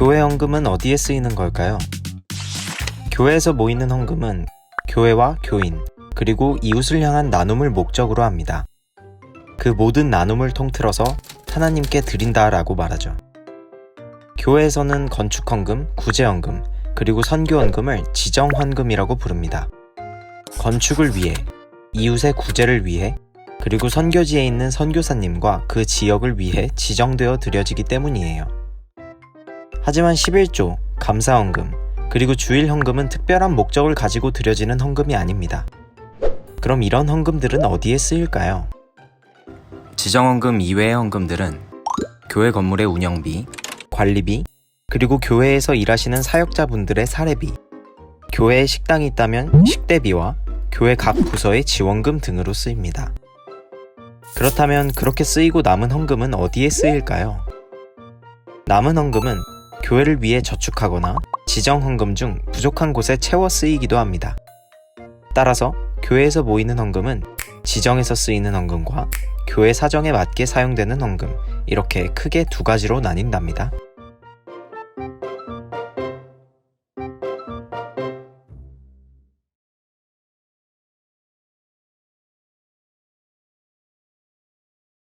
교회 헌금은 어디에 쓰이는 걸까요? 교회에서 모이는 헌금은 교회와 교인, 그리고 이웃을 향한 나눔을 목적으로 합니다. 그 모든 나눔을 통틀어서 하나님께 드린다라고 말하죠. 교회에서는 건축헌금, 구제헌금, 그리고 선교헌금을 지정헌금이라고 부릅니다. 건축을 위해, 이웃의 구제를 위해, 그리고 선교지에 있는 선교사님과 그 지역을 위해 지정되어 드려지기 때문이에요. 하지만 11조, 감사헌금, 그리고 주일 헌금은 특별한 목적을 가지고 드려지는 헌금이 아닙니다. 그럼 이런 헌금들은 어디에 쓰일까요? 지정헌금 이외의 헌금들은 교회 건물의 운영비, 관리비, 그리고 교회에서 일하시는 사역자분들의 사례비, 교회에 식당이 있다면 식대비와 교회 각 부서의 지원금 등으로 쓰입니다. 그렇다면 그렇게 쓰이고 남은 헌금은 어디에 쓰일까요? 남은 헌금은 교회를 위해 저축하거나 지정 헌금 중 부족한 곳에 채워 쓰이기도 합니다. 따라서 교회에서 모이는 헌금은 지정에서 쓰이는 헌금과 교회 사정에 맞게 사용되는 헌금 이렇게 크게 두 가지로 나뉜답니다.